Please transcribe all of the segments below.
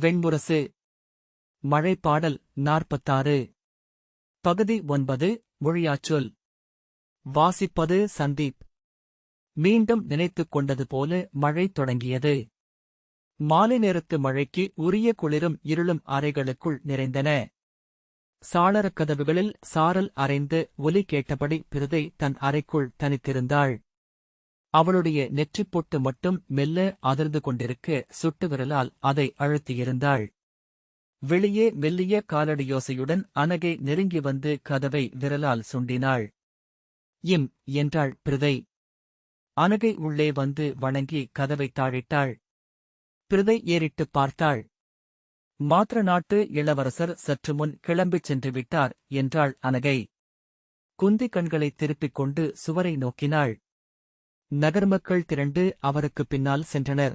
வெண்முரசு. மழைப்பாடல் நாற்பத்தாறு. பகுதி ஒன்பது மொழியாச்சொல். வாசிப்பது சந்தீப். மீண்டும் நினைத்துக் கொண்டது போல மழை தொடங்கியது. மாலை நேரத்து மழைக்கு உரிய குளிரும் இருளும் அறைகளுக்குள் நிறைந்தன. சாளரக் கதவுகளில் சாரல் அறைந்து ஒலி கேட்டபடி பிரதை தன் அறைக்குள் தனித்திருந்தாள். அவளுடைய நெற்றிப் பொட்டு மட்டும் மெல்ல அதிர்ந்து கொண்டிருக்க சுட்டு விரலால் அதை அழுத்தியிருந்தாள் வெளியே மெல்லிய காலடியோசையுடன் அனகை நெருங்கி வந்து கதவை விரலால் சுண்டினாள். இம் என்றாள் பிரதை. அனகை உள்ளே வந்து வணங்கி கதவை தாழிட்டாள். பிரதை ஏறிட்டுப் பார்த்தாள். மாத்திர நாட்டு இளவரசர் சற்று முன் கிளம்பிச் சென்று விட்டார் என்றாள் அனகை. குந்தி கண்களைத் திருப்பிக் கொண்டு சுவரை நோக்கினாள். நகர்மக்கள் திரண்டு அவருக்குப் பின்னால் சென்றனர்.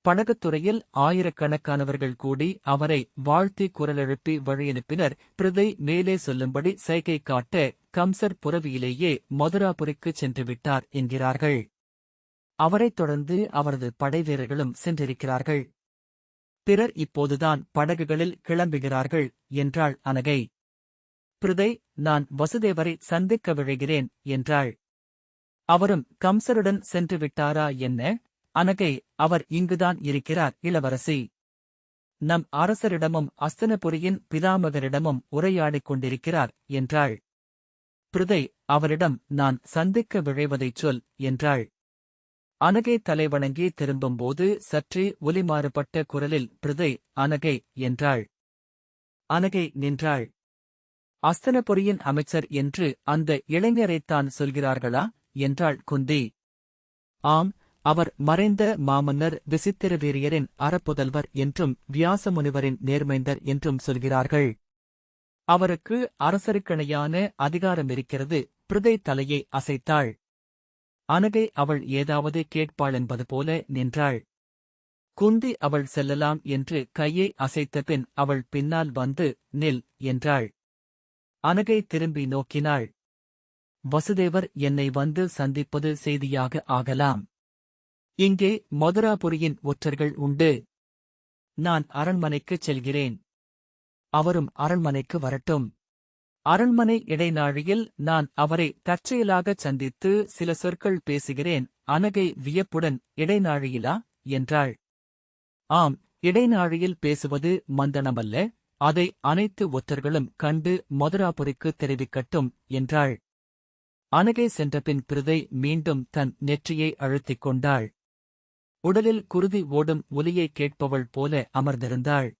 படகுத்துறையில் ஆயிரக்கணக்கானவர்கள் கூடி அவரை வாழ்த்தி குரலெழுப்பி வழியனுப்பினர். பிரதை மேலே சொல்லும்படி சைகை காட்ட கம்சர் புறவியிலேயே மதுராபுரிக்குச் சென்று விட்டார் என்கிறார்கள். அவரைத் தொடர்ந்து அவரது படைவீரர்களும் சென்றிருக்கிறார்கள். பிறர் இப்போதுதான் படகுகளில் கிளம்புகிறார்கள் என்றாள் அனகை. பிரதை நான் வசுதேவரை சந்திக்க விழைகிறேன் என்றாள். அவரும் கம்சருடன் சென்று விட்டாரா என்ன? அனகை அவர் இங்குதான் இருக்கிறார் இளவரசி. நம் அரசரிடமும் அஸ்தனபுரியின் பிதாமகரிடமும் உரையாடிக் கொண்டிருக்கிறார் என்றாள். பிரதை அவரிடம் நான் சந்திக்க விழைவதைச் சொல் என்றாள். அனகை தலைவணங்கி திரும்பும்போது சற்றே ஒலிமாறுபட்ட குரலில் பிரதை அனகை என்றாள். அனகை நின்றாள். அஸ்தனபுரியின் அமைச்சர் என்று அந்த இளைஞரைத்தான் சொல்கிறார்களா? என்றாள் குந்தி. ஆம் அவர் மறைந்த மாமன்னர் விசித்திரவீரியரின் அறப்புதல்வர் என்றும் வியாசமுனிவரின் நேர்மைந்தர் என்றும் சொல்கிறார்கள். அவருக்கு அரசருக்கணையான அதிகாரம் இருக்கிறது பிரதை தலையை அசைத்தாள். அனகை அவள் ஏதாவது கேட்பாள் என்பது போல நின்றாள். குந்தி அவள் செல்லலாம் என்று கையை அசைத்த பின் அவள் பின்னால் வந்து நில் என்றாள். அனகை திரும்பி நோக்கினாள். வசுதேவர் என்னை வந்து சந்திப்பது செய்தியாக ஆகலாம். இங்கே மதுராபுரியின் ஒற்றர்கள் உண்டு. நான் அரண்மனைக்குச் செல்கிறேன். அவரும் அரண்மனைக்கு வரட்டும். அரண்மனை இடைநாழியில் நான் அவரை தற்செயலாகச் சந்தித்து சில சொற்கள் பேசுகிறேன். அனகை வியப்புடன் இடைநாழியிலா? என்றாள். ஆம் இடைநாழியில் பேசுவது மந்தனமல்ல. அதை அனைத்து ஒற்றர்களும் கண்டு மதுராபுரிக்கு தெரிவிக்கட்டும் என்றாள். அணுகை சென்றபின் பிரதை மீண்டும் தன் நெற்றியை அழுத்திக் கொண்டாள். உடலில் குருதி ஓடும் ஒலியை கேட்பவள் போல அமர்ந்திருந்தாள்.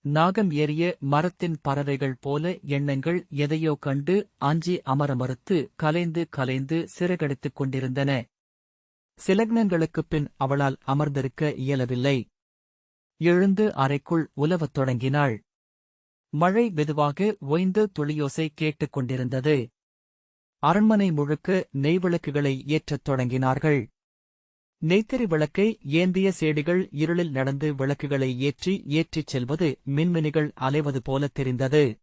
நாகம் ஏறிய மரத்தின் பறவைகள் போல எண்ணங்கள் எதையோ கண்டு அஞ்சி அமர மறுத்து கலைந்து கலைந்து சிறகடித்துக் கொண்டிருந்தன. சிலக்னங்களுக்குப் பின் அவளால் அமர்ந்திருக்க இயலவில்லை. எழுந்து அறைக்குள் உலவத் தொடங்கினாள். மழை மெதுவாக ஒய்ந்து துளியோசை கேட்டுக் கொண்டிருந்தது. அரண்மனை முழுக்க நெய் விளக்குகளை ஏற்றத் தொடங்கினார்கள். நெய்த்தறி விளக்கை ஏந்திய சேடிகள் இருளில் நடந்து விளக்குகளை ஏற்றி ஏற்றிச் செல்வது மின்மினிகள் அலைவது போல தெரிந்தது.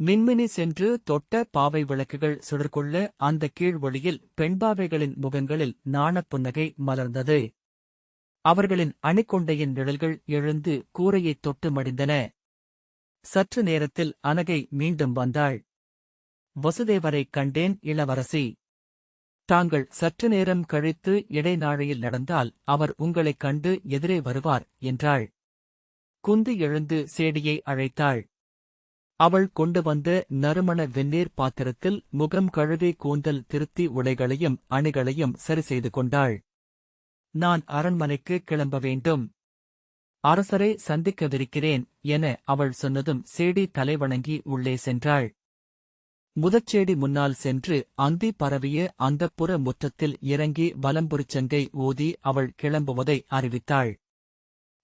மின்மினி சென்று தொட்ட பாவை விளக்குகள் சுடர்கொள்ள அந்த கீழ்வழியில் பெண்பாவைகளின் முகங்களில் நாணப் புன்னகை மலர்ந்தது. அவர்களின் அணிக்கொண்டையின் நிழல்கள் எழுந்து கூரையைத் தொட்டு மடிந்தன. சற்று நேரத்தில் அனகை மீண்டும் வந்தாள். வசுதேவரைக் கண்டேன் இளவரசி. தாங்கள் சற்று நேரம் கழித்து இடைநாழையில் நடந்தால் அவர் உங்களைக் கண்டு எதிரே வருவார் என்றாள். குந்தி எழுந்து சேடியை அழைத்தாள். அவள் கொண்டு வந்த நறுமண வெந்நீர் பாத்திரத்தில் முகம் கழுவி கூந்தல் திருத்தி உடைகளையும் அணிகளையும் சரி செய்து கொண்டாள். நான் அரண்மனைக்கு கிளம்ப வேண்டும். அரசரை சந்திக்கவிருக்கிறேன் என அவள் சொன்னதும் சேடி தலைவணங்கி உள்ளே சென்றாள். முதற்செடி முன்னால் சென்று அந்தி பரவிய அந்தப்புற முற்றத்தில் இறங்கி வலம்புரிச்சங்கை ஊதி அவள் கிளம்புவதை அறிவித்தாள்.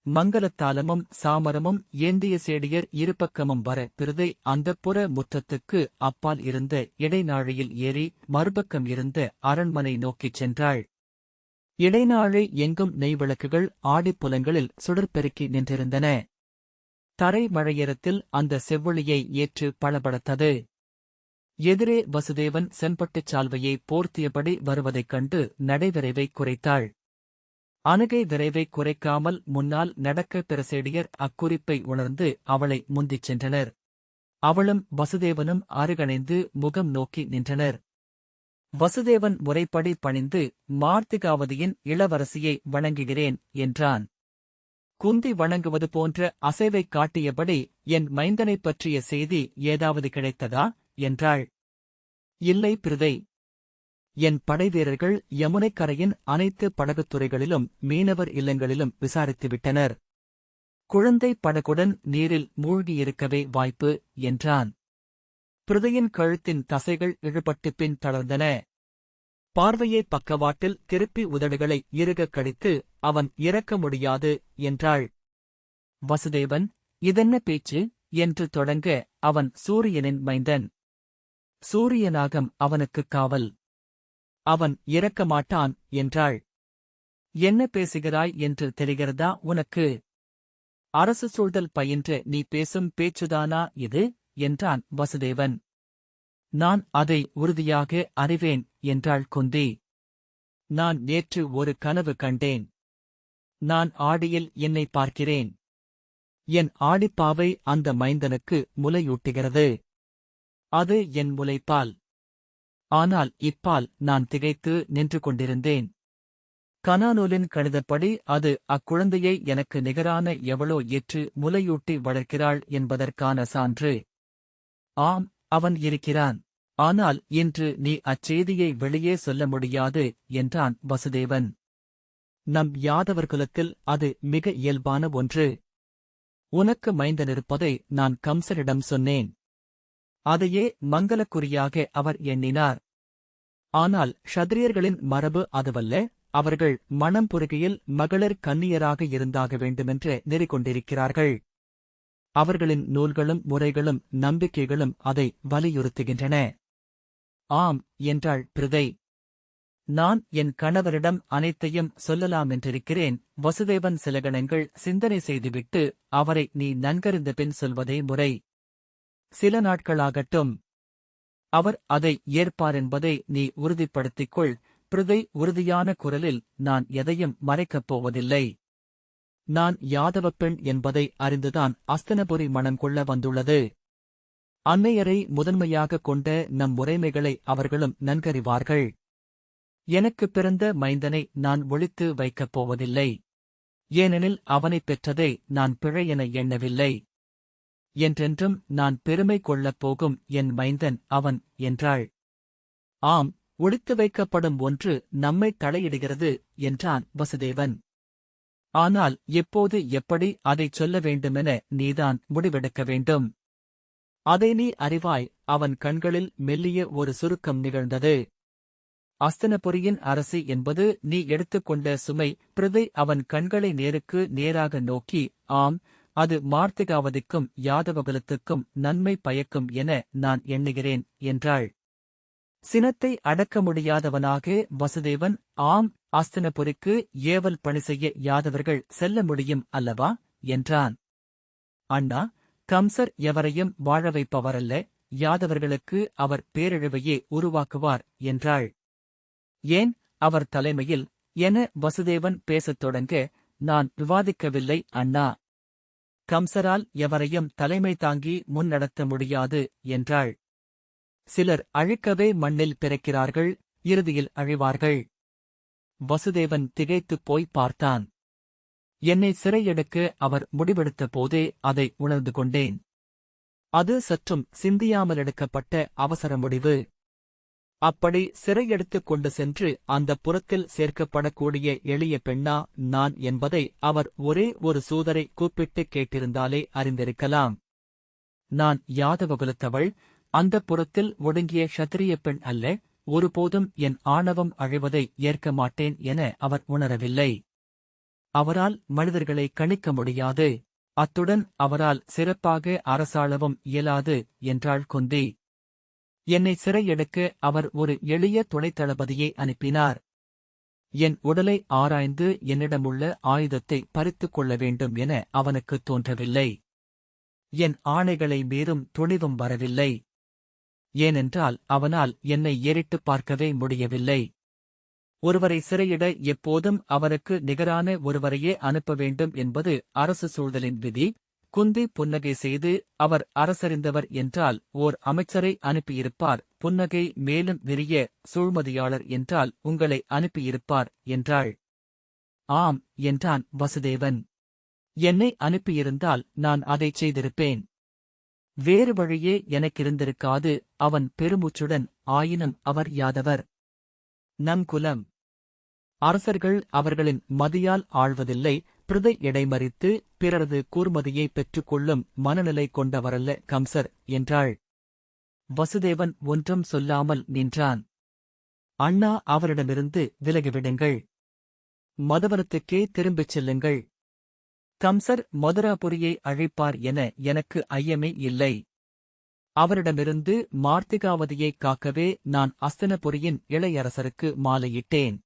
மங்களத்தாலமும் சாமரமும் ஏந்திய சேடியர் இருபக்கமும் வர பிரதை அந்தப்புற முற்றத்துக்கு அப்பால் இருந்த இடைநாழியில் ஏறி மறுபக்கம் இருந்த அரண்மனை நோக்கிச் சென்றாள். இடைநாழி எங்கும் நெய்விளக்குகள் ஆடிப்புலங்களில் சுடற்பெருக்கி நின்றிருந்தன. தரை மழையரத்தில் அந்த செவ்வொளியை ஏற்று பளபளத்தது. எதிரே வசுதேவன் செம்பட்டுச் சால்வையை போர்த்தியபடி வருவதைக் கண்டு நடைவிரைவை குறைத்தாள். அணுகை விரைவை குறைக்காமல் முன்னால் நடக்க பிரசேடியர் அக்குறிப்பை உணர்ந்து அவளை முந்திச் சென்றனர். அவளும் வசுதேவனும் அருகணைந்து முகம் நோக்கி நின்றனர். வசுதேவன் முறைப்படி பணிந்து மார்த்திகாவதியின் இளவரசியை வணங்குகிறேன் என்றான். குந்தி வணங்குவது போன்ற அசைவைக் காட்டியபடி என் மைந்தனைப் பற்றிய செய்தி ஏதாவது கிடைத்ததா? என்றாள். இல்லை பிரிதை. என் படைவீரர்கள் யமுனைக்கரையின் அனைத்து படகுத்துறைகளிலும் மீனவர் இல்லங்களிலும் விசாரித்துவிட்டனர். குழந்தை படகுடன் நீரில் மூழ்கியிருக்கவே வாய்ப்பு என்றான். பிரதையின் கழுத்தின் தசைகள் இழுபட்டு பின் தளர்ந்தன. பார்வையை பக்கவாட்டில் திருப்பி உதடுகளை இறுகக் கடித்து அவன் இறக்க முடியாது என்றாள். வசுதேவன் இதென்ன பேச்சு? என்று தொடங்க அவன் சூரியனின் மைந்தன். சூரியனாகம் அவனுக்குக் காவல். அவன் இறக்க மாட்டான் என்றாள். என்ன பேசுகிறாய் என்று தெரிகிறதா உனக்கு? அரசு சூழ்தல் பயின்று நீ பேசும் பேச்சுதானா இது? என்றான் வசுதேவன். நான் அதை உறுதியாக அறிவேன் என்றாள் குந்தி. நான் நேற்று ஒரு கனவு கண்டேன். நான் ஆடியில் என்னை பார்க்கிறேன். என் ஆடிப்பாவை அந்த மைந்தனுக்கு முலையூட்டுகிறது. அது என் முலைப்பால் ஆனால் இப்பால் நான் திகைத்து நின்று கொண்டிருந்தேன். கனானூலின் கணிதப்படி அது அக்குழந்தையை எனக்கு நிகரான எவளோ ஏற்று முலையூட்டி வளர்க்கிறாள் என்பதற்கான சான்று. ஆம் அவன் இருக்கிறான். ஆனால் இன்று நீ அச்செய்தியை வெளியே சொல்ல முடியாது என்றான் வசுதேவன். நம் யாதவர்குலத்தில் அது மிக இயல்பான ஒன்று. உனக்கு மைந்தனிருப்பதை நான் கம்சரிடம் சொன்னேன். அதையே மங்களக்குறியாக அவர் எண்ணினார். ஆனால் ஷத்ரியர்களின் மரபு அதுவல்ல அவர்கள் மனம் புருகையில் மகளிர் கன்னியராக இருந்தாக வேண்டுமென்று நெறிக்கொண்டிருக்கிறார்கள் அவர்களின் நூல்களும் முறைகளும் நம்பிக்கைகளும் அதை வலியுறுத்துகின்றன. ஆம் என்றாள் பிரிதை. நான் என் கணவரிடம் அனைத்தையும் சொல்லலாமென்றிருக்கிறேன் வசுதேவன் சில கணங்கள் சிந்தனை செய்துவிட்டு அவரை நீ நன்கறிந்த பின் சொல்வதே முறை. சில நாட்களாகட்டும். அவர் அதை ஏற்பாரென்பதை நீ உறுதிப்படுத்திக் கொள் பிரிதை உறுதியான குரலில் நான் எதையும் மறைக்கப் போவதில்லை. நான் யாதவ பெண் என்பதை அறிந்துதான் அஸ்தனபுரி மனம் கொள்ள வந்துள்ளது. அன்னையரை முதன்மையாகக் கொண்ட நம் முறைமைகளை அவர்களும் நன்கறிவார்கள். எனக்குப் பிறந்த மைந்தனை நான் ஒழித்து வைக்கப் போவதில்லை. ஏனெனில் அவனைப் பெற்றதை நான் பிழை என எண்ணவில்லை. என்றென்றும் நான் பெருமை கொள்ளப் போகும் என் மைந்தன் அவன் என்றாள். ஆம் ஒழித்து வைக்கப்படும் ஒன்று நம்மை தலையிடுகிறது என்றான் வசுதேவன். ஆனால் எப்போது எப்படி அதைச் சொல்ல வேண்டுமென நீதான் முடிவெடுக்க வேண்டும். அதை நீ அறிவாய் அவன் கண்களில் மெல்லிய ஒரு சுருக்கம் நிகழ்ந்தது. அஸ்தனபுரியின் அரசி என்பது நீ எடுத்துக்கொண்ட சுமை பிரதை அவன் கண்களை நேருக்கு நேராக நோக்கி ஆம் அது மார்த்திகாவதிக்கும் யாதவகுலத்துக்கும் நன்மை பயக்கும் என நான் எண்ணுகிறேன் என்றாள். சினத்தை அடக்க முடியாதவனாக வசுதேவன் ஆம் அஸ்தனபுரிக்கு ஏவல் பணி செய்ய யாதவர்கள் செல்ல முடியும் அல்லவா? என்றான். அண்ணா கம்சர் எவரையும் வாழ வைப்பவரல்ல யாதவர்களுக்கு அவர் பேரழிவையே உருவாக்குவார் என்றாள். ஏன் அவர் தலைமையில்? என வசுதேவன் பேசத் தொடங்க நான் விவாதிக்கவில்லை அண்ணா. கம்சரால் எவரையும் தலைமை தாங்கி முன்னடத்த முடியாது என்றாள். சிலர் அழுக்கவே மண்ணில் பிறக்கிறார்கள் இறுதியில் அழிவார்கள். வசுதேவன் திகைத்துப் போய் பார்த்தான். என்னை சிறையெடுக்க அவர் முடிவெடுத்த போதே அதை உணர்ந்து கொண்டேன். அது சற்றும் சிந்தியாமல் எடுக்கப்பட்ட அவசர முடிவு. அப்படி சிறையெடுத்துக் கொண்டு சென்று அந்த புறத்தில் சேர்க்கப்படக்கூடிய எளிய பெண்ணா நான் என்பதை அவர் ஒரே ஒரு சூதரை கூப்பிட்டு கேட்டிருந்தாலே அறிந்திருக்கலாம். நான் யாதவகுலத்தவள் அந்த புறத்தில் ஒடுங்கிய ஷத்திரிய பெண் அல்ல ஒருபோதும் என் ஆணவம் அழிவதை ஏற்க மாட்டேன் என அவர் உணரவில்லை. அவரால் மனிதர்களை கணிக்க முடியாது. அத்துடன் அவரால் சிறப்பாக அரசாளவும் இயலாது என்றாள் குந்தி. என்னை சிறையெடுக்க அவர் ஒரு எளிய துணைத் தளபதியை அனுப்பினார். என் உடலை ஆராய்ந்து என்னிடமுள்ள ஆயுதத்தை பறித்துக் கொள்ள வேண்டும் என அவனுக்குத் தோன்றவில்லை. என் ஆணைகளை மீறும் துணிவும் வரவில்லை. ஏனென்றால் அவனால் என்னை ஏறிட்டுப் பார்க்கவே முடியவில்லை. ஒருவரை சிறையிட எப்போதும் அவருக்கு நிகரான ஒருவரையே அனுப்ப வேண்டும் என்பது அரசு சூழலின் விதி. குந்தி புன்னகை செய்து அவர் அரசறிந்தவர் என்றால் ஓர் அமைச்சரை அனுப்பியிருப்பார். புன்னகை மேலும் விரிய சூழ்மதியாளர் என்றால் உங்களை அனுப்பியிருப்பார் என்றாள். ஆம் என்றான் வசுதேவன். என்னை அனுப்பியிருந்தால் நான் அதைச் செய்திருப்பேன். வேறு வழியே எனக்கிருந்திருக்காது அவன் பெருமூச்சுடன் ஆயினும் அவர் யாதவர்? நம் குலம். அரசர்கள் அவர்களின் மதியால் ஆழ்வதில்லை பிரதை இடைமறித்து பிறரது கூர்மதியை பெற்றுக்கொள்ளும் மனநிலை கொண்டவரல்ல கம்சர் என்றாள். வசுதேவன் ஒன்றும் சொல்லாமல் நின்றான். அண்ணா அவரிடமிருந்து விலகிவிடுங்கள். மதவனத்துக்கே திரும்பிச் செல்லுங்கள். கம்சர் மதுராபுரியை அழைப்பார் என எனக்கு ஐயமே இல்லை. அவரிடமிருந்து மார்த்திகாவதியைக் காக்கவே நான் அஸ்தனபுரியின் இளையரசருக்கு மாலையிட்டேன்.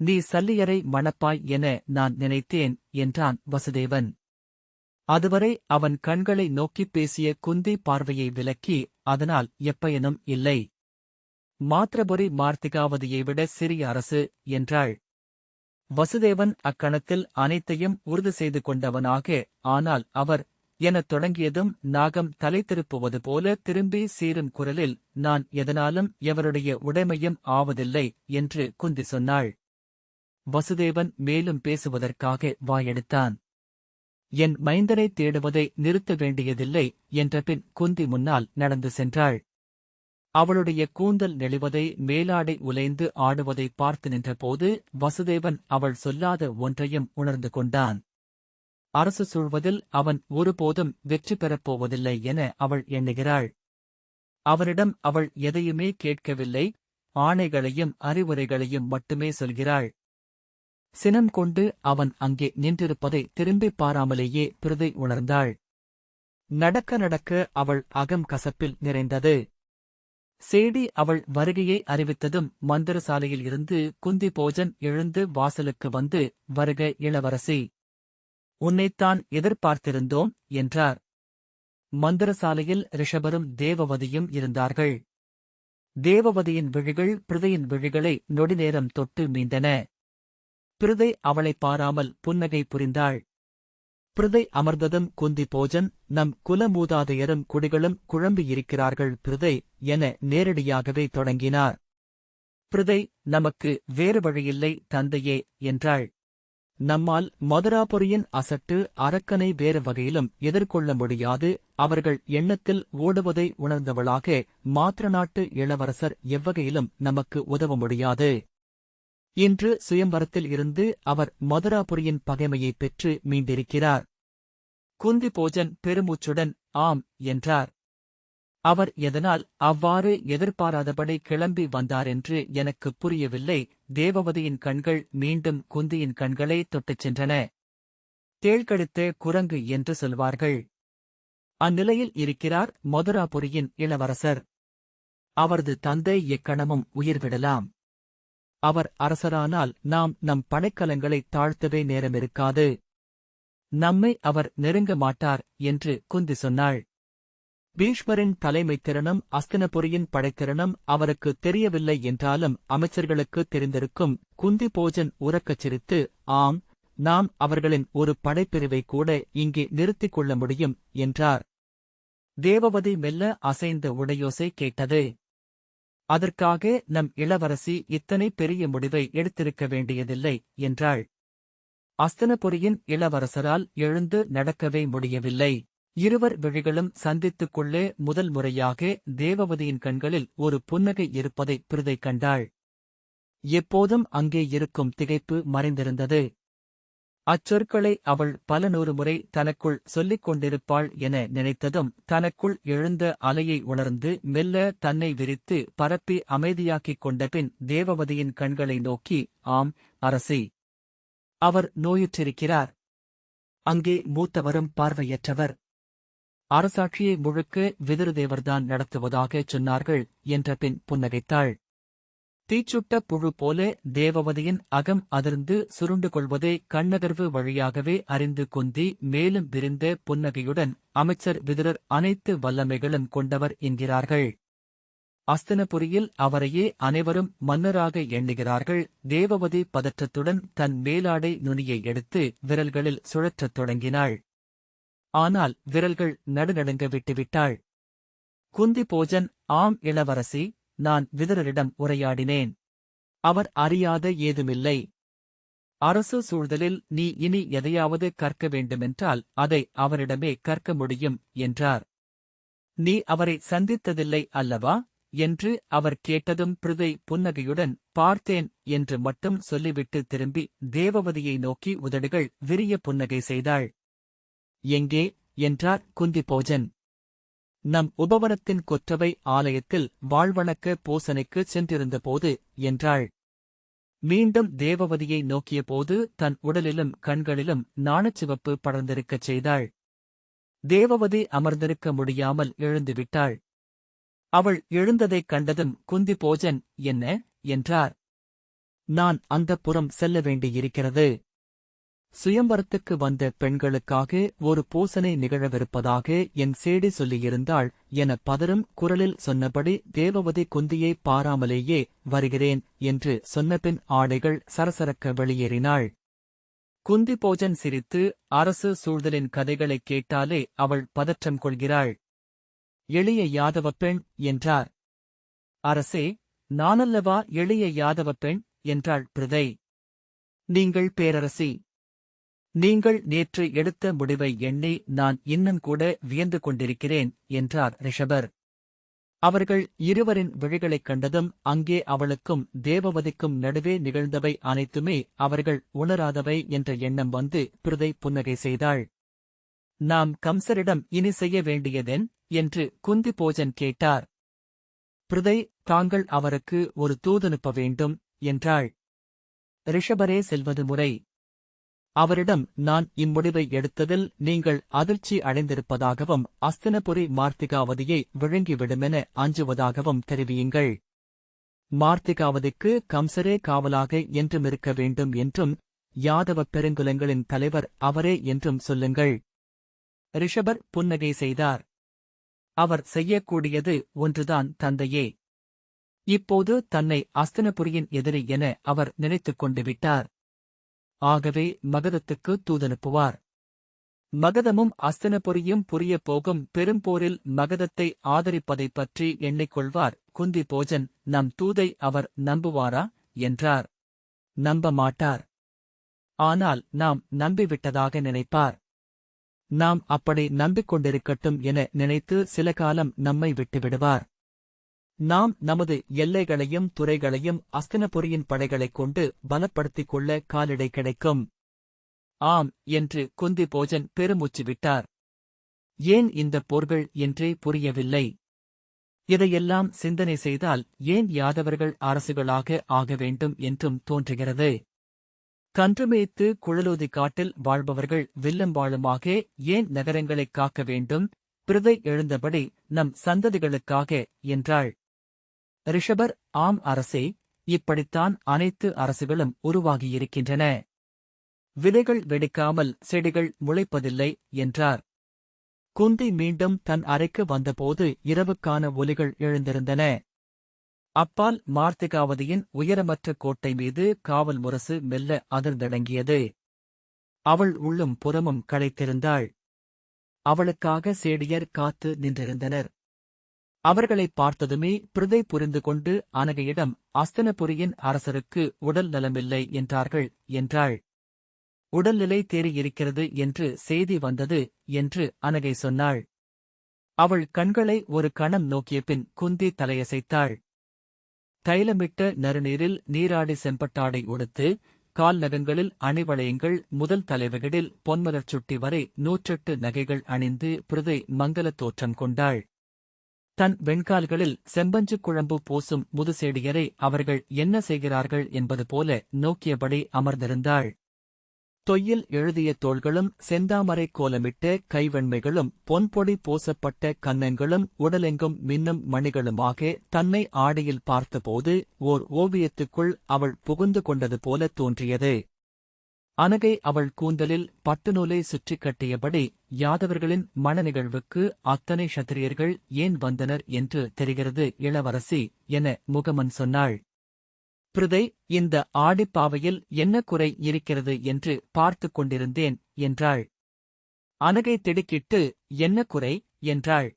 நீ சல்லியரை மணப்பாய் என நான் நினைத்தேன் என்றான் வசுதேவன். அதுவரை அவன் கண்களை நோக்கிப் பேசிய குந்தி பார்வையை விலக்கி அதனால் எப்பயனும் இல்லை. மாத்திரபுரி மார்த்திகாவதியை விட சிறிய அரசு என்றாள். வசுதேவன் அக்கணத்தில் அனைத்தையும் உறுதி செய்து கொண்டவனாக ஆனால் அவர் எனத் தொடங்கியதும் நாகம் தலை திருப்புவது போல திரும்பி சீரும் குரலில் நான் எதனாலும் எவருடைய உடைமையும் ஆவதில்லை என்று குந்தி சொன்னாள். வசுதேவன் மேலும் பேசுவதற்காக வாயெடுத்தான். என் மைந்தனை தேடுவதை நிறுத்த வேண்டியதில்லை என்றபின் குந்தி முன்னால் நடந்து சென்றாள். அவளுடைய கூந்தல் நெளிவதை மேலாடை உலைந்து ஆடுவதை பார்த்து நின்றபோது வசுதேவன் அவள் சொல்லாத ஒன்றையும் உணர்ந்து கொண்டான். அரசு சூழ்வதில் அவன் ஒருபோதும் வெற்றி பெறப் போவதில்லை என அவள் எண்ணுகிறாள். அவனிடம் அவள் எதையுமே கேட்கவில்லை ஆணைகளையும் அறிவுரைகளையும் மட்டுமே சொல்கிறாள். சினம் கொண்டு அவன் அங்கே நின்றிருப்பதை திரும்பிப் பாராமலேயே பிரதை உணர்ந்தாள். நடக்க நடக்க அவள் அகம் கசப்பில் நிறைந்தது. சேடி அவள் வருகையை அறிவித்ததும் மந்திர சாலையில் இருந்து குந்தி போஜன் எழுந்து வாசலுக்கு வந்து வருக இளவரசி உன்னைத்தான் எதிர்பார்த்திருந்தோம் என்றார். மந்திர சாலையில் ரிஷபரும் தேவவதியும் இருந்தார்கள். தேவவதியின் விழிகள் பிரதையின் விழிகளை நொடிநேரம் தொட்டு மீந்தன பிருதை அவளைப் பாராமல் புன்னகை புரிந்தாள். பிரதை அமர்ந்ததும் குந்தி போஜன் நம் குலமூதாதையரும் குடிகளும் குழம்பியிருக்கிறார்கள் பிரதை என நேரடியாகவே தொடங்கினார். பிரதை நமக்கு வேறு வழியில்லை தந்தையே என்றாள். நம்மால் மதுராபுரியின் அசட்டு அரக்கனை வேறு வகையிலும் எதிர்கொள்ள முடியாது அவர்கள் எண்ணத்தில் ஓடுவதை உணர்ந்தவளாக மாத்திர நாட்டு இளவரசர் எவ்வகையிலும் நமக்கு உதவ முடியாது. இன்று சுயம்பரத்தில் இருந்து அவர் மதுராபுரியின் பகைமையைப் பெற்று மீண்டிருக்கிறார். குந்தி போஜன் பெருமூச்சுடன் ஆம் என்றார். அவர் எதனால் அவ்வாறு எதிர்பாராதபடி கிளம்பி வந்தார் என்று எனக்கு புரியவில்லை. தேவவதியின் கண்கள் மீண்டும் குந்தியின் கண்களை தொட்டுச் சென்றன. தேள்கடித்த குரங்கு என்று சொல்வார்கள். அந்நிலையில் இருக்கிறார் மதுராபுரியின் இளவரசர். அவரது தந்தை எக்கணமும் உயிர்விடலாம். அவர் அரசரானால் நாம் நம் படைக்கலங்களை தாழ்த்தவே நேரமிருக்காது. நம்மை அவர் நெருங்க மாட்டார் என்று குந்தி சொன்னாள். பீஷ்மரின் தலைமைத் திறனும் அஸ்தினபுரியின் படைத்திறனும் அவருக்கு தெரியவில்லை என்றாலும் அமைச்சர்களுக்கு தெரிந்திருக்கும் குந்தி போஜன் உறக்கச் சிரித்து ஆம் நாம் அவர்களின் ஒரு படைப்பிரிவை கூட இங்கே நிறுத்திக் கொள்ள முடியும் என்றார். தேவவதி மெல்ல அசைந்த உடையோசை கேட்டது. அதற்காக நம் இளவரசி இத்தனை பெரிய முடிவை எடுத்திருக்க வேண்டியதில்லை என்றாள். அஸ்தனபுரியின் இளவரசரால் எழுந்து நடக்கவே முடியவில்லை. இருவர் விழிகளும் சந்தித்துக் கொள்ளே முதல் முறையாக தேவவதியின் கண்களில் ஒரு புன்னகை இருப்பதை பிரிதை கண்டாள். எப்போதும் அங்கே இருக்கும் திகைப்பு மறைந்திருந்தது. அச்சொற்களை அவள் பல நூறு முறை தனக்குள் சொல்லிக் கொண்டிருப்பாள் என நினைத்ததும் தனக்குள் எழுந்த அலையை உணர்ந்து மெல்ல தன்னை விரித்து பரப்பி அமைதியாக்கிக் கொண்டபின் தேவவதியின் கண்களை நோக்கி ஆம் அரசி. அவர் நோயுற்றிருக்கிறார். அங்கே மூத்தவரும் பார்வையற்றவர். அரசாட்சியை முழுக்க விதிருதேவர்தான் நடத்துவதாகச் சொன்னார்கள் என்ற பின் புன்னகைத்தாள். தீச்சுட்ட புழு போல தேவவதியின் அகம் அதிர்ந்து சுருண்டு கொள்வதை கண்ணகர்வு வழியாகவே அறிந்து கொந்தி மேலும் விரிந்த புன்னகையுடன் அமைச்சர் விதிரர் அனைத்து வல்லமைகளும் கொண்டவர் என்கிறார்கள். அஸ்தனபுரியில் அவரையே அனைவரும் மன்னராக எண்ணுகிறார்கள். தேவவதி பதற்றத்துடன் தன் மேலாடை நுனியை எடுத்து விரல்களில் சுழற்றத் தொடங்கினாள். ஆனால் விரல்கள் நடுநடுங்க விட்டுவிட்டாள். குந்தி போஜன் ஆம் இளவரசி நான் விதரரிடம் உரையாடினேன். அவர் அறியாத ஏதுமில்லை. அரசு சூழ்தலில் நீ இனி எதையாவது கற்க வேண்டுமென்றால் அதை அவரிடமே கற்க முடியும் என்றார். நீ அவரை சந்தித்ததில்லை அல்லவா? என்று அவர் கேட்டதும் பிருதை புன்னகையுடன் பார்த்தேன் என்று மட்டும் சொல்லிவிட்டு திரும்பி தேவவதியை நோக்கி உதடுகள் விரிய புன்னகை செய்தாள். எங்கே? என்றார் குந்திபோஜன். நம் உபவனத்தின் கொற்றவை ஆலயத்தில் வாழ்வணக்க பூசனைக்கு சென்றிருந்தபோது என்றாள். மீண்டும் தேவவதியை நோக்கியபோது தன் உடலிலும் கண்களிலும் நாணச்சிவப்பு படர்ந்திருக்கச் செய்தாள். தேவவதி அமர்ந்திருக்க முடியாமல் எழுந்துவிட்டாள். அவள் எழுந்ததைக் கண்டதும் குந்தி போஜன் என்ன என்றார். நான் அந்தப் புறம் செல்ல வேண்டியிருக்கிறது. சுயம்பரத்துக்கு வந்த பெண்களுக்காக ஒரு பூசனை நிகழவிருப்பதாக என் சேடி சொல்லியிருந்தாள் என பதரும் குரலில் சொன்னபடி தேவவதி குந்தியை பாராமலேயே வருகிறேன் என்று சொன்னபின் ஆடைகள் சரசரக்க வெளியேறினாள். குந்தி போஜன் சிரித்து அரசு சூழ்தலின் கதைகளைக் கேட்டாலே அவள் பதற்றம் கொள்கிறாள். எளிய யாதவ பெண் என்றார். அரசே நானல்லவா எளிய யாதவ பெண் என்றாள் பிரதை. நீங்கள் பேரரசி நீங்கள் நேற்று எடுத்த முடிவை எண்ணி நான் இன்னும் கூட வியந்து கொண்டிருக்கிறேன் என்றார் ரிஷபர். அவர்கள் இருவரின் விழிகளைக் கண்டதும் அங்கே அவளுக்கும் தேவவதிக்கும் நடுவே நிகழ்ந்தவை அனைத்துமே அவர்கள் உணராதவை என்ற எண்ணம் வந்து பிருதை புன்னகை செய்தாள். நாம் கம்சரிடம் இனி செய்ய வேண்டியதென்? என்று குந்தி போஜன் கேட்டார். பிருதை தாங்கள் அவருக்கு ஒரு தூதனுப்ப வேண்டும் என்றாள். ரிஷபரே செல்வது முறை அவரிடம் நான் இம்முடிவை எடுத்ததில் நீங்கள் அதிர்ச்சி அடைந்திருப்பதாகவும் அஸ்தினபுரி மார்த்திகாவதியை விழுங்கிவிடுமென அஞ்சுவதாகவும் தெரிவியுங்கள். மார்த்திகாவதிக்கு கம்சரே காவலாக என்றுமிருக்க வேண்டும் என்றும் யாதவ பெருங்குலங்களின் தலைவர் அவரே என்றும் சொல்லுங்கள். ரிஷபர் புன்னகை செய்தார். அவர் செய்யக்கூடியது ஒன்றுதான் தந்தையே. இப்போது தன்னை அஸ்தினபுரியின் எதிரி என அவர் நினைத்துக் கொண்டு விட்டார். ஆகவே மகதத்துக்கு தூதனுப்புவார். மகதமும் அஸ்தனபுரியும் புரியப் போகும் பெரும்போரில் மகதத்தை ஆதரிப்பதைப் பற்றி எண்ணிக்கொள்வார். குந்தி போஜன் நம் தூதை அவர் நம்புவாரா? என்றார். நம்ப மாட்டார் ஆனால் நாம் நம்பிவிட்டதாக நினைப்பார். நாம் அப்படி நம்பிக்கொண்டிருக்கட்டும் என நினைத்து சில காலம் நம்மை விட்டுவிடுவார். நாம் நமது எல்லைகளையும் துறைகளையும் அஸ்தினபுரியின் படைகளைக் கொண்டு பலப்படுத்திக் கொள்ள காலிடை கிடைக்கும். ஆம் என்று குந்தி போஜன் பெருமூச்சு விட்டார் ஏன் இந்த போர்கள் என்றே புரியவில்லை. இதையெல்லாம் சிந்தனை செய்தால் ஏன் யாதவர்கள் அரசுகளாக ஆக வேண்டும் என்றும் தோன்றுகிறது. கன்றுமேய்த்து குழலூதி காட்டில் வாழ்பவர்கள் வில்லம்பாளுமாக ஏன் நகரங்களைக் காக்க வேண்டும்? பிரதை எழுந்தபடி நம் சந்ததிகளுக்காக என்றாள். ரிஷபர் ஆம் அரசே இப்படித்தான் அனைத்து அரசுகளும் உருவாகியிருக்கின்றன. விதைகள் வெடிக்காமல் செடிகள் முளைப்பதில்லை என்றார். குந்தி மீண்டும் தன் அறைக்கு வந்தபோது இரவுக்கான ஒலிகள் எழுந்திருந்தன. அப்பால் மார்த்திகாவதியின் உயரமற்ற கோட்டை மீது காவல் முரசு மெல்ல அதிர்ந்தடங்கியது. அவள் உள்ளும் புறமும் களைத்திருந்தாள். அவளுக்காக சேடியர் காத்து நின்றிருந்தனர். அவர்களைப் பார்த்ததுமே பிரதை புரிந்து கொண்டு அனகையிடம் அஸ்தனபுரியின் அரசருக்கு உடல் நலமில்லை என்றார்கள் என்றாள். உடல்நிலை தேறியிருக்கிறது என்று செய்தி வந்தது என்று அனகை சொன்னாள். அவள் கண்களை ஒரு கணம் நோக்கிய பின் குந்தி தலையசைத்தாள். தைலமிட்ட நறுநீரில் நீராடி செம்பட்டாடை உடுத்து கால் நகங்களில் அணிவளையங்கள் முதல் தலைவகளில் பொன்மலர் சுட்டி வரை நூற்றெட்டு நகைகள் அணிந்து பிரதை மங்கலத் தோற்றம் கொண்டாள். தன் வெண்கால்களில் செம்பஞ்சு குழம்பு பூசும் முதுசேடியரை அவர்கள் என்ன செய்கிறார்கள் என்பது போல நோக்கியபடி அமர்ந்திருந்தாள். தொய்யில் எழுதிய தோள்களும் செந்தாமரை கோலமிட்ட கைவெண்மைகளும் பொன்பொடி பூசப்பட்ட கன்னங்களும் உடலெங்கும் மின்னும் மணிகளுமாக தன்னை ஆடையில் பார்த்தபோது ஓர் ஓவியத்துக்குள் அவள் புகுந்து கொண்டது போல தோன்றியது. அனகை அவள் கூந்தலில் பட்டு நூலை சுற்றிக் கட்டியபடி யாதவர்களின் மனநிகழ்வுக்கு அத்தனை சத்திரியர்கள் ஏன் வந்தனர் என்று தெரிகிறது இளவரசி என முகமன் சொன்னாள். பிருதை இந்த ஆடிப்பாவையில் என்ன குறை இருக்கிறது என்று பார்த்துக் கொண்டிருந்தேன் என்றாள். அனகை திடுக்கிட்டு என்ன குறை என்றாள்.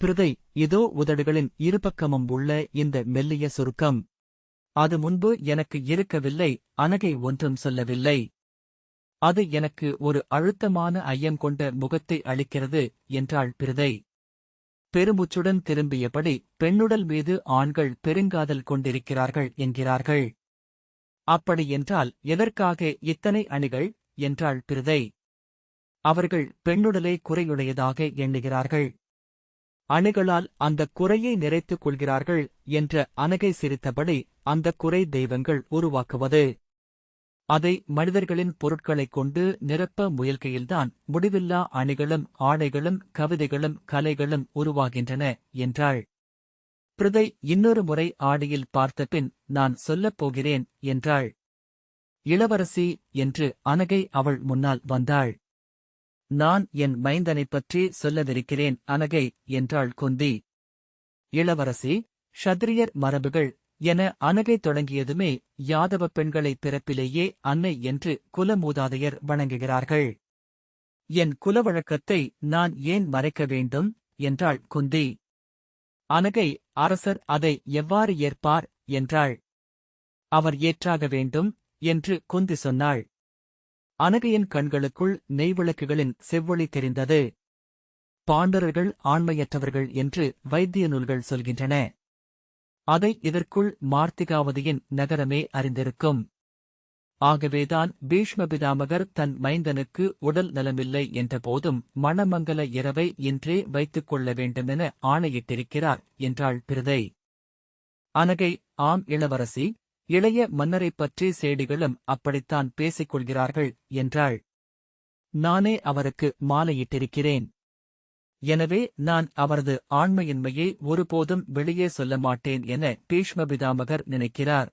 பிருதை இதோ உதடுகளின் இருபக்கமும் உள்ள இந்த மெல்லிய சுருக்கம். அது முன்பு எனக்கு இருக்கவில்லை அனகை ஒன்றும் சொல்லவில்லை. அது எனக்கு ஒரு அழுத்தமான ஐயம் கொண்ட முகத்தை அளிக்கிறது என்றாள் பிரதை. பெருமுச்சுடன் திரும்பியபடி பெண்ணுடல் மீது ஆண்கள் பெருங்காதல் கொண்டிருக்கிறார்கள் என்கிறார்கள். அப்படியென்றால் எதற்காக இத்தனை அணிகள் என்றாள் பிரதை. அவர்கள் பெண்ணுடலை குறையுடையதாக எண்ணுகிறார்கள். அணுகளால் அந்த குறையை நிறைத்துக் கொள்கிறார்கள் என்ற அணுகை சிரித்தபடி அந்த குறை தெய்வங்கள் உருவாக்குவது. அதை மனிதர்களின் பொருட்களைக் கொண்டு நிரப்ப முயல்கையில்தான் முடிவில்லா அணிகளும் ஆடைகளும் கவிதைகளும் கலைகளும் உருவாகின்றன என்றாள். பிரதை இன்னொரு முறை ஆடியில் பார்த்தபின் நான் சொல்லப் போகிறேன் என்றாள். இளவரசி என்று அனகை அவள் முன்னால் வந்தாள். நான் என் மைந்தனைப் பற்றி சொல்லவிருக்கிறேன் அனகை என்றாள் குந்தி. இளவரசி ஷத்ரியர் மரபுகள் என அனகை தொடங்கியதுமே யாதவ பெண்களை பிறப்பிலேயே அன்னை என்று குலமூதாதையர் வணங்குகிறார்கள். என் குலவழக்கத்தை நான் ஏன் மறைக்க வேண்டும்? என்றாள் குந்தி. அனகை அரசர் அதை எவ்வாறு ஏற்பார்? என்றாள். அவர் ஏற்றாக வேண்டும் என்று குந்தி சொன்னாள். அனகையின் கண்களுக்குள் நெய்விளக்குகளின் செவ்வொளி தெரிந்தது. பாண்டரர்கள் ஆண்மையற்றவர்கள் என்று வைத்திய நூல்கள் சொல்கின்றன. அதை இதற்குள் மார்த்திகாவதியின் நகரமே அறிந்திருக்கும். ஆகவேதான் பீஷ்ம பிதாமகர் தன் மைந்தனுக்கு உடல் நலமில்லை என்றபோதும் மணமங்கல இரவை இன்றே வைத்துக் கொள்ள வேண்டுமென ஆணையிட்டிருக்கிறார் என்றாள் பிரதை. அனகை ஆம் இளவரசி இளைய மன்னரைப் பற்றி சேடிகளும் அப்படித்தான் பேசிக் கொள்கிறார்கள் என்றாள். நானே அவருக்கு மாலையிட்டிருக்கிறேன். எனவே நான் அவரது ஆண்மையின்மையை ஒருபோதும் வெளியே சொல்ல மாட்டேன் என பீஷ்மபிதாமகர் நினைக்கிறார்.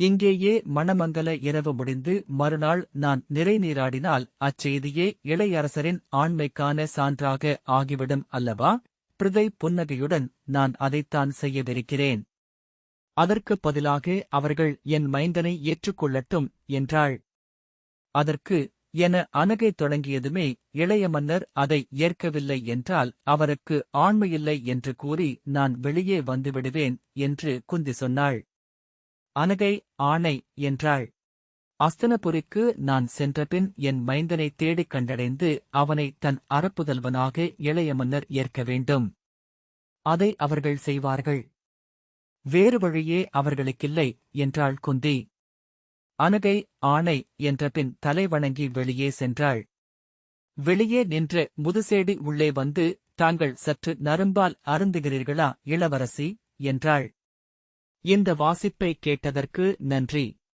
இங்கேயே மணமங்கல இரவு முடிந்து மறுநாள் நான் நிறைநீராடினால் அச்செய்தியே இளையரசரின் ஆண்மைக்கான சான்றாக ஆகிவிடும் அல்லவா? பிரிதை புன்னகையுடன் நான் அதைத்தான் செய்யவிருக்கிறேன். அதற்குப் பதிலாக அவர்கள் என் மைந்தனை ஏற்றுக்கொள்ளட்டும் என்றாள். அதற்கு என அணுகைத் தொடங்கியதுமே இளைய மன்னர் அதை ஏற்கவில்லை என்றால் அவருக்கு ஆண்மையில்லை என்று கூறி நான் வெளியே வந்துவிடுவேன் என்று குந்தி சொன்னாள். அனகை ஆணை என்றாள். அஸ்தனபுரிக்கு நான் சென்றபின் என் மைந்தனை தேடிக் கண்டடைந்து அவனை தன் அறப்புதல்வனாக இளைய மன்னர் ஏற்க வேண்டும். அதை அவர்கள் செய்வார்கள். வேறு வழியே அவர்களுக்கில்லை என்றாள் குந்தி. அனகை ஆணை என்றபின் தலை வணங்கி வெளியே சென்றாள். வெளியே நின்ற முதுசேடி உள்ளே வந்து தாங்கள் சற்று நரும்பால் அருந்துகிறீர்களா இளவரசி? என்றாள். இந்த வாசிப்பை கேட்டதற்கு நன்றி.